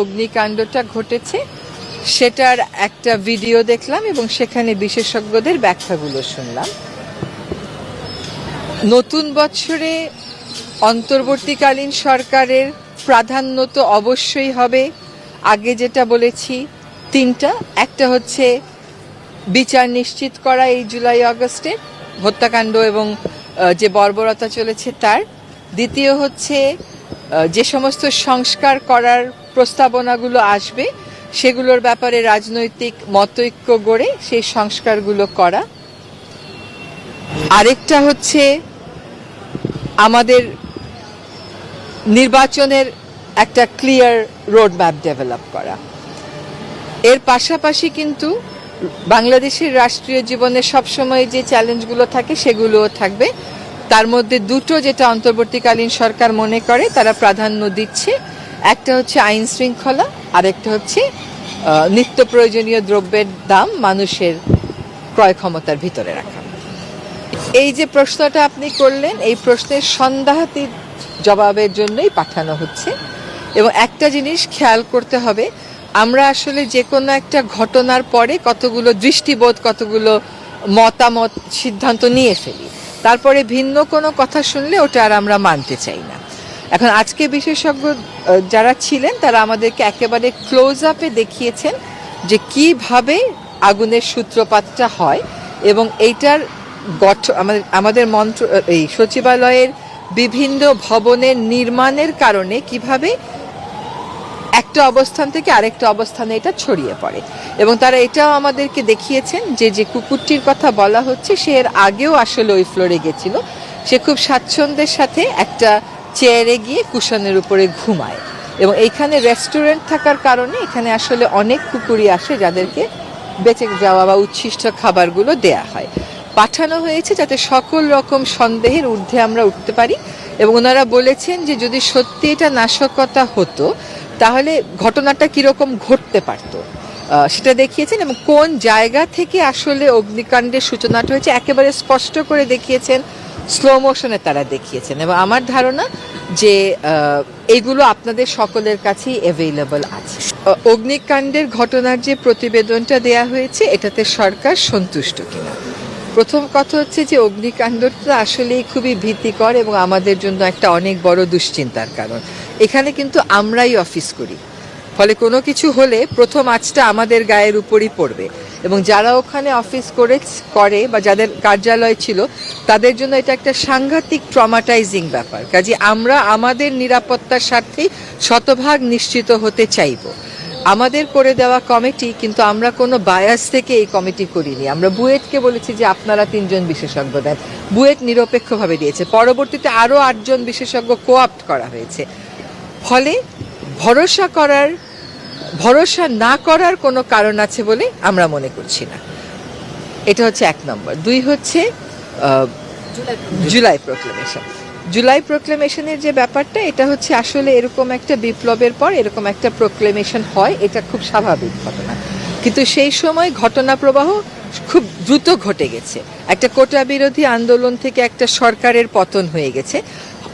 অগ্নিকাণ্ডটা ঘটেছে, সেটার একটা ভিডিও দেখলাম এবং সেখানে বিশেষজ্ঞদের ব্যাখ্যাগুলো শুনলাম। নতুন বছরে অন্তর্বর্তীকালীন সরকারের প্রাধান্য তো অবশ্যই হবে। আগে যেটা বলেছি, তিনটা। একটা হচ্ছে বিচার নিশ্চিত করা এই জুলাই আগস্টে, হত্যাকাণ্ড এবং যে বর্বরতা চলেছে তার। দ্বিতীয় হচ্ছে যে সমস্ত সংস্কার করার প্রস্তাবনাগুলো আসবে, সেগুলোর ব্যাপারে রাজনৈতিক মতৈক্য গড়ে সেই সংস্কারগুলো করা। আরেকটা হচ্ছে আমাদের নির্বাচনের একটা ক্লিয়ার রোড ম্যাপ ডেভেলপ করা। এর পাশাপাশি কিন্তু বাংলাদেশের রাষ্ট্রীয় জীবনে সবসময় যে চ্যালেঞ্জগুলো থাকে, সেগুলোও থাকবে। তার মধ্যে দুটো যেটা অন্তর্বর্তীকালীন সরকার মনে করে, তারা প্রাধান্য দিচ্ছে। একটা হচ্ছে আইন শৃঙ্খলা, আরেকটা হচ্ছে নিত্য প্রয়োজনীয় দ্রব্যের দাম মানুষের ক্রয় ক্ষমতার ভিতরে রাখা। এই যে প্রশ্নটা আপনি করলেন, এই প্রশ্নের সন্দেহাতীত জবাবের জন্যই পাঠানো হচ্ছে। এবং একটা জিনিস খেয়াল করতে হবে, আমরা আসলে যে কোনো একটা ঘটনার পরে কতগুলো দৃষ্টিবোধ, কতগুলো মতামত, সিদ্ধান্ত নিয়ে ফেলি। তারপরে ভিন্ন কোনো কথা শুনলে ওটা আর আমরা মানতে চাই না। এখন আজকে বিশেষজ্ঞ যারা ছিলেন, তারা আমাদেরকে একেবারে ক্লোজ আপে দেখিয়েছেন যে কীভাবে আগুনের সূত্রপাতটা হয় এবং এইটার গঠন আমাদের আমাদের মন্ত্র, এই সচিবালয়ের বিভিন্ন ভবনের নির্মাণের কারণে কীভাবে একটা অবস্থান থেকে আরেকটা অবস্থানে এটা ছড়িয়ে পড়ে। এবং তারা এটাও আমাদেরকে দেখিয়েছেন যে যে কুকুরটির কথা বলা হচ্ছে, সে এর আগেও আসলে ওই ফ্লোরে গেছিল। সে খুব স্বাচ্ছন্দ্যের সাথে একটা চেয়ারে গিয়ে কুশনের উপরে ঘুমায়। এবং এইখানে রেস্টুরেন্ট থাকার কারণে এখানে আসলে অনেক কুকুরই আসে যাদেরকে বেঁচে যাওয়া বা উচ্ছিষ্ট খাবারগুলো দেয়া হয়। পাঠানো হয়েছে যাতে সকল রকম সন্দেহের ঊর্ধ্বে আমরা উঠতে পারি। এবং ওনারা বলেছেন যে, যদি সত্যি এটা নাশকতা হতো তাহলে ঘটনাটা কীরকম ঘটতে পারতো? সেটা দেখিয়েছেন এবং কোন জায়গা থেকে আসলে অগ্নিকাণ্ডের সূচনাটা হয়েছে? একেবারে স্পষ্ট করে দেখিয়েছেন স্লো মোশনে তারা দেখিয়েছেন। এবং আমার ধারণা যে এগুলো আপনাদের সকলের কাছেই অ্যাভেলেবল আছে। অগ্নিকাণ্ডের ঘটনার যে প্রতিবেদনটা দেয়া হয়েছে, এটাতে সরকার সন্তুষ্ট কিনা? প্রথম কথা হচ্ছে যে, অগ্নিকাণ্ডটা আসলেই খুবই ভীতিকর এবং আমাদের জন্য একটা অনেক বড় দুশ্চিন্তার কারণ। এখানে কিন্তু আমরাই অফিস করি। ফলে কোনো কিছু হলে প্রথম আঁচটা আমাদের গায়ের উপরই পড়বে। এবং যারা ওখানে অফিস করে করে বা যাদের কার্যালয় ছিল, তাদের জন্য এটা একটা সাংঘাতিক ট্রমাটাইজিং ব্যাপার। কাজে আমরা আমাদের নিরাপত্তার স্বার্থেই শতভাগ নিশ্চিত হতে চাইব। আমাদের করে দেওয়া কমিটি, কিন্তু আমরা কোনো বায়াস থেকে এই কমিটি করিনি। আমরা বুয়েটকে বলেছি যে আপনারা তিনজন বিশেষজ্ঞ দেন। বুয়েট নিরপেক্ষভাবে দিয়েছে। পরবর্তীতে আরও আটজন বিশেষজ্ঞ কোয়াপ্ট করা হয়েছে। ফলে ভরসা করার, ভরসা না করার কোনো কারণ আছে বলে আমরা মনে করছি না। এটা হচ্ছে এক নম্বর। দুই হচ্ছে জুলাই প্রোক্লেমেশন জুলাই প্রোক্লেমেশনের যে ব্যাপারটা, এটা হচ্ছে আসলে এরকম একটা বিপ্লবের পর এরকম একটা প্রোক্লেমেশন হয়, এটা খুব স্বাভাবিক ঘটনা। কিন্তু সেই সময় ঘটনা প্রবাহ খুব দ্রুত ঘটে গেছে। একটা কোটা বিরোধী আন্দোলন থেকে একটা সরকারের পতন হয়ে গেছে।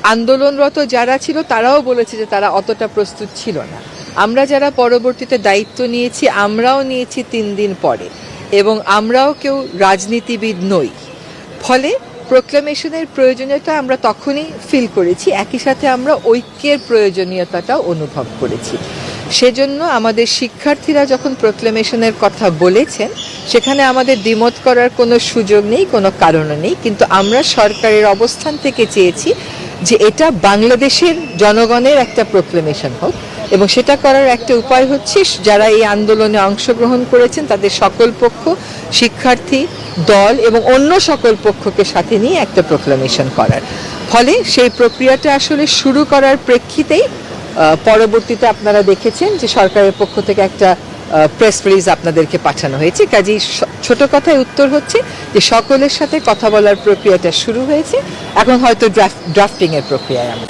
আন্দোলনরত যারা ছিল, তারাও বলেছে যে তারা অতটা প্রস্তুত ছিল না। আমরা যারা পরবর্তীতে দায়িত্ব নিয়েছি, আমরাও নিয়েছি তিন দিন পরে। এবং আমরাও কেউ রাজনীতিবিদ নই। ফলে প্রোক্লামেশনের প্রয়োজনীয়তা আমরা তখনই ফিল করেছি, একই সাথে আমরা ঐক্যের প্রয়োজনীয়তাটাও অনুভব করেছি। সেজন্য আমাদের শিক্ষার্থীরা যখন প্রোক্লামেশনের কথা বলেছেন, সেখানে আমাদের দ্বিমত করার কোনো সুযোগ নেই, কোনো কারণও নেই। কিন্তু আমরা সরকারের অবস্থান থেকে চেয়েছি যে এটা বাংলাদেশের জনগণের একটা প্রোক্লেমেশন হোক এবং সেটা করার একটা উপায় হচ্ছে যারা এই আন্দোলনে অংশগ্রহণ করেছেন, তাদের সকল পক্ষ, শিক্ষার্থী, দল এবং অন্য সকল পক্ষকে সাথে নিয়ে একটা প্রোক্লামেশন করার। ফলে সেই প্রক্রিয়াটা আসলে শুরু করার প্রেক্ষিতেই পরবর্তীতে আপনারা দেখেছেন যে সরকারের পক্ষ থেকে একটা প্রেস রিলিজ আপনাদেরকে পাঠানো হয়েছে। কাজেই ছোট কথায় উত্তর হচ্ছে যে সকলের সাথে কথা বলার প্রক্রিয়াটা শুরু হয়েছে। এখন হয়তো ড্রাফটিং এর প্রক্রিয়ায় আমরা।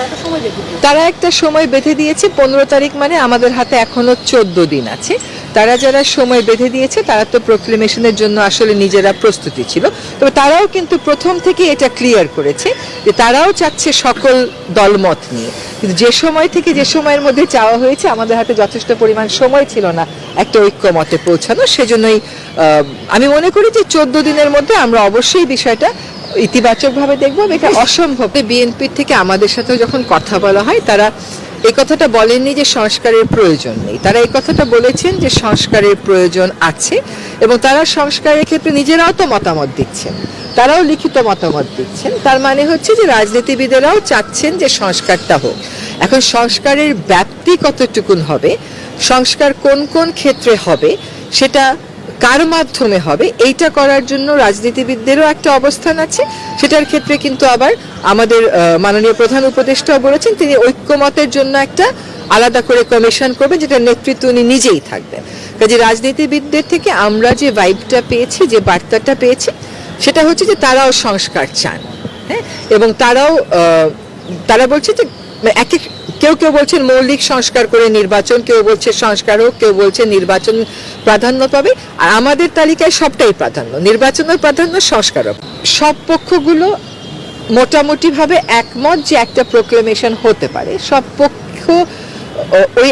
তারা একটা সময় বেঁধে দিয়েছে পনেরো তারিখ মানে আমাদের হাতে এখনও চোদ্দ দিন আছে। তারা যারা সময় বেঁধে দিয়েছে তারা তো প্রোক্লেমেশনের জন্য আসলে নিজেরা প্রস্তুতি ছিল। তবে তারাও কিন্তু প্রথম থেকে এটা ক্লিয়ার করেছে যে তারাও চাচ্ছে সকল দলমত নিয়ে। কিন্তু যে সময় থেকে যে সময়ের মধ্যে চাওয়া হয়েছে আমাদের হাতে যথেষ্ট পরিমাণ সময় ছিল না একটা ঐক্যমতে পৌঁছানো। সেজন্যই আমি মনে করি যে চোদ্দ দিনের মধ্যে আমরা অবশ্যই বিষয়টা ইতিবাচকভাবে দেখব এটা অসম্ভব বিএনপির থেকে আমাদের সাথেও যখন কথা বলা হয়, তারা এই কথাটা বলেননি যে সংস্কারের প্রয়োজন নেই। তারা এই কথাটা বলেছেন যে সংস্কারের প্রয়োজন আছে এবং তারা সংস্কারের ক্ষেত্রে নিজেরাও তো মতামত দিচ্ছেন। তারাও লিখিত মতামত দিচ্ছেন। তার মানে হচ্ছে যে রাজনীতিবিদেরাও চাচ্ছেন যে সংস্কারটা হোক। এখন সংস্কারের ব্যাপ্তি কতটুকুন হবে? সংস্কার কোন কোন ক্ষেত্রে হবে? সেটা কার মাধ্যমে হবে? এইটা করার জন্য রাজনীতিবিদদেরও একটা অবস্থান আছে। সেটার ক্ষেত্রে কিন্তু আবার আমাদের মাননীয় প্রধান উপদেষ্টাও বলেছেন, তিনি ঐক্যমতের জন্য একটা আলাদা করে কমিশন করবেন যেটা নেতৃত্ব উনি নিজেই থাকবেন। কাজে রাজনীতিবিদদের থেকে আমরা যে ভাইবটা পেয়েছি, যে বার্তাটা পেয়েছি, সেটা হচ্ছে যে তারাও সংস্কার চান। হ্যাঁ? এবং তারাও তারা বলছে যে এক এক কেউ কেউ বলছেন মৌলিক সংস্কার করে নির্বাচন, কেউ বলছে সংস্কার হোক কেউ বলছে নির্বাচন প্রাধান্য পাবে। আর আমাদের তালিকায় সবটাই প্রাধান্য নির্বাচনের প্রাধান্য সংস্কার হোক। সব পক্ষগুলো মোটামুটিভাবে একমত যে একটা প্রোক্লেমেশন হতে পারে। সব পক্ষ ওই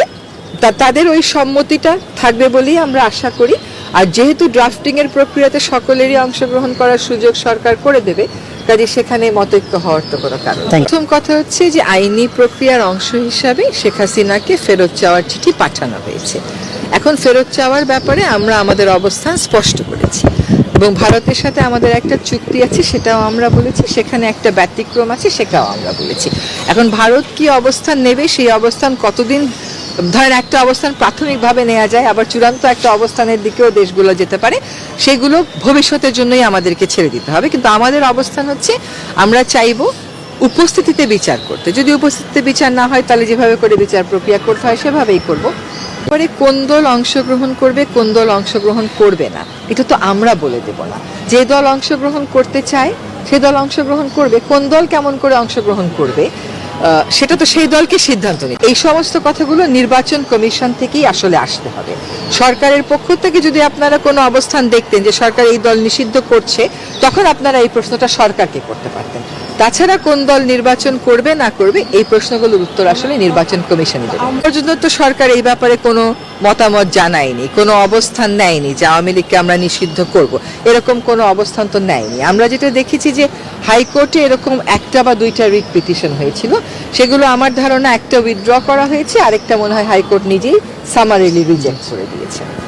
তাদের ওই সম্মতিটা থাকবে বলেই আমরা আশা করি। আর যেহেতু ড্রাফটিংয়ের প্রক্রিয়াতে সকলেরই অংশগ্রহণ করার সুযোগ সরকার করে দেবে কাজে সেখানে মতৈক্য হওয়ার তো কোনো কারণ. প্রথম কথা হচ্ছে যে আইনি প্রক্রিয়ার অংশ হিসাবে শেখ হাসিনাকে ফেরত চাওয়ার চিঠি পাঠানো হয়েছে। এখন ফেরত চাওয়ার ব্যাপারে আমরা আমাদের অবস্থান স্পষ্ট করেছি। এবং ভারতের সাথে আমাদের একটা চুক্তি আছে সেটাও আমরা বলেছি। সেখানে একটা ব্যতিক্রম আছে সেটাও আমরা বলেছি। এখন ভারত কি অবস্থান নেবে সেই অবস্থান কতদিন ধরেন একটা অবস্থান প্রাথমিকভাবে নেওয়া যায়, আবার চূড়ান্ত একটা অবস্থানের দিকেও দেশগুলো যেতে পারে, সেগুলো ভবিষ্যতের জন্যই আমাদেরকে ছেড়ে দিতে হবে। কিন্তু আমাদের অবস্থান হচ্ছে, আমরা চাইব উপস্থিতিতে বিচার করতে। যদি উপস্থিতিতে বিচার না হয়, তাহলে যেভাবে করে বিচার প্রক্রিয়া করতে হয়, সেভাবেই করব। পরে কোন দল অংশগ্রহণ করবে, কোন দল অংশগ্রহণ করবে না, এটা তো আমরা বলে দেব না। যে দল অংশগ্রহণ করতে চায়, সে দল অংশগ্রহণ করবে। কোন দল কেমন করে অংশগ্রহণ করবে সেটা তো সেই দলকে সিদ্ধান্ত নেই এই সমস্ত কথাগুলো নির্বাচন কমিশন থেকেই আসলে আসতে হবে। সরকারের পক্ষ থেকে যদি আপনারা কোনো অবস্থান দেখতেন যে সরকার এই দল নিষিদ্ধ করছে, তখন আপনারা এই প্রশ্নটা সরকারকে করতে পারতেন। তাছাড়া কোন দল নির্বাচন করবে, না করবে, এই প্রশ্নগুলোর উত্তর আসলে নির্বাচন কমিশনই দেবে। পর্যন্ত তো সরকার এই ব্যাপারে কোনো মতামত জানায়নি, কোনো অবস্থান নেয়নি যে আওয়ামী লীগকে আমরা নিষিদ্ধ করব। এরকম কোনো অবস্থান তো নেয়নি। আমরা যেটা দেখেছি যে হাইকোর্টে এরকম একটা বা দুইটা রিট পিটিশন হয়েছিল। সেগুলো আমার ধারণা একটা উইথড্র করা হয়েছে, আরেকটা মনে হয় হাইকোর্ট নিজেই সামারিলি রিজেক্ট করে দিয়েছে।